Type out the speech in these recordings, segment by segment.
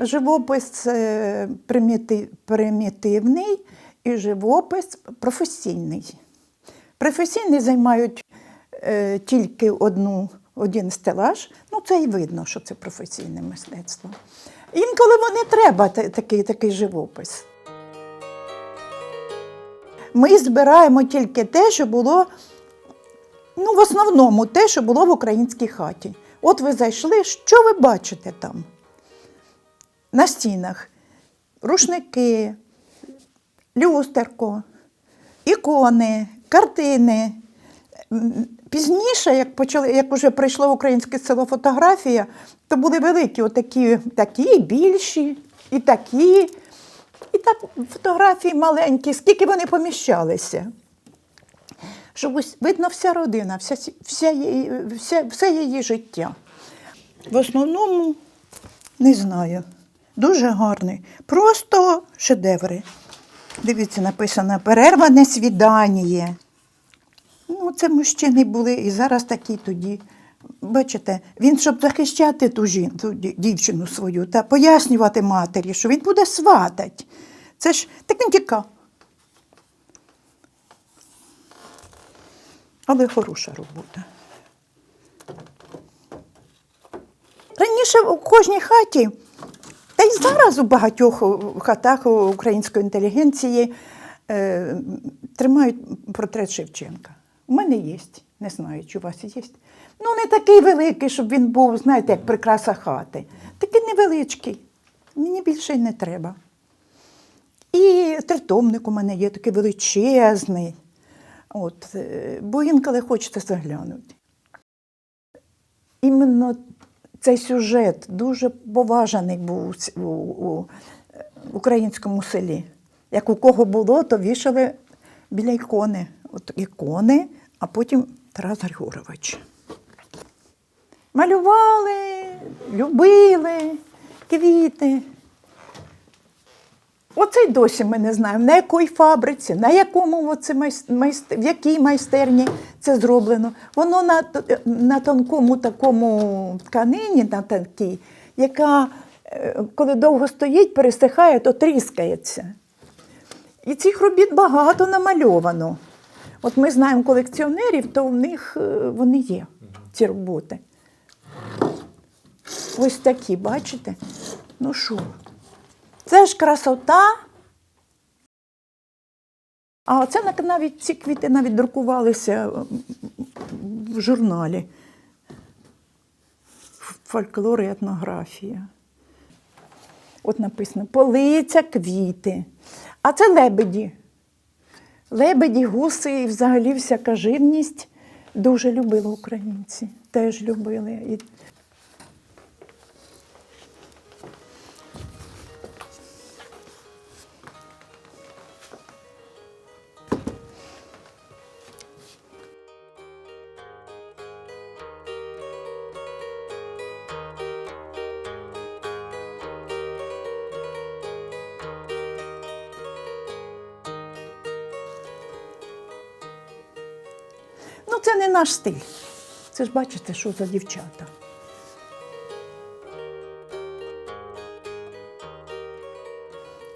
Живопис е, примітивний і живопис професійний. Професійний займають е, тільки одну, один стелаж. Ну, це і видно, що це професійне мистецтво. Інколи вони треба та- такий, такий живопис. Ми збираємо тільки те, що було, ну, в основному те, що було в українській хаті. От ви зайшли, що ви бачите там? На стінах рушники, люстерко, ікони, картини. Пізніше, як почали, як вже прийшло в українське село фотографія, то були великі, отакі, такі, більші, і такі. І так фотографії маленькі, скільки вони поміщалися. Щоб ось видно вся родина, вся, вся, її- вся, все її життя. В основному не знаю. Дуже гарний. Просто шедеври. Дивіться, написано перерване свідання. Ну, це мужчини були і зараз такі тоді. Бачите, він, щоб захищати ту, жін, ту дівчину свою та пояснювати матері, що він буде сватать. Це ж так він тікав. Але хороша робота. Раніше у кожній хаті, й зараз у багатьох хатах української інтелігенції е, тримають портрет Шевченка. У мене є, не знаю, чи у вас є. Ну, не такий великий, щоб він був, знаєте, як прикраса хати. Такий невеличкий. Мені більше й не треба. І тритомник у мене є такий величезний. От, е, бо інколи хочеться заглянути. Іменно цей сюжет дуже поважаний був у, у, е, українському селі. Як у кого було, то вішали біля ікони. От ікони, а потім Тарас Григорович. Малювали, любили квіти. Оце й досі ми не знаємо, на якій фабриці, на якому оце майс- майст- в якій майстерні це зроблено. Воно на, на тонкому такому тканині, на тонкій, яка, е, коли довго стоїть, пересихає, то тріскається. І цих робіт багато намальовано. От ми знаємо колекціонерів, то в них е, вони є, ці роботи. Ось такі, бачите? Ну що? Це ж красота. А оце навіть ці квіти навіть друкувалися в журналі. Фольклор і етнографія. От написано полиця квіти. А це лебеді. Лебеді, гуси і взагалі всяка живність дуже любили українці. Теж любили. Ну, це не наш стиль. Це ж бачите, що за дівчата.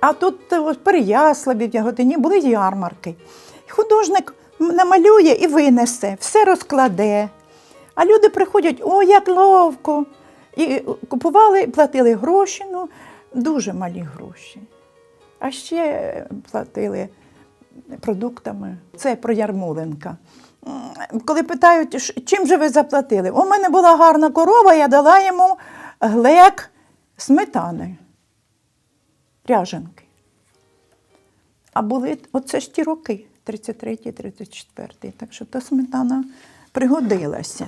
А тут е, Переяславі, в Яготині були ярмарки. Художник намалює і винесе, все розкладе. А люди приходять, о, як ловко. І купували, платили гроші, ну, дуже малі гроші. А ще е, платили продуктами. Це про Ярмоленка. Коли питають, чим же ви заплатили? У мене була гарна корова, я дала йому глек сметани, ряженки. А були оце ж ті роки, 33-й, 34-й. Так що та сметана пригодилася.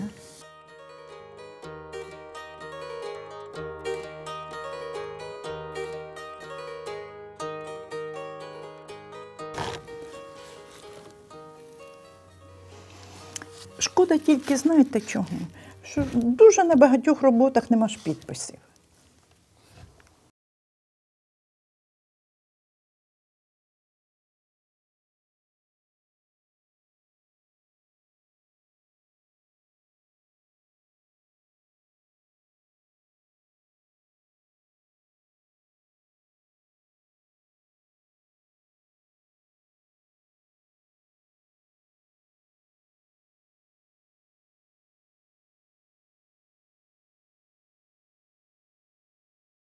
Шкода тільки, знаєте чого? Що дуже на багатьох роботах нема ж підписів.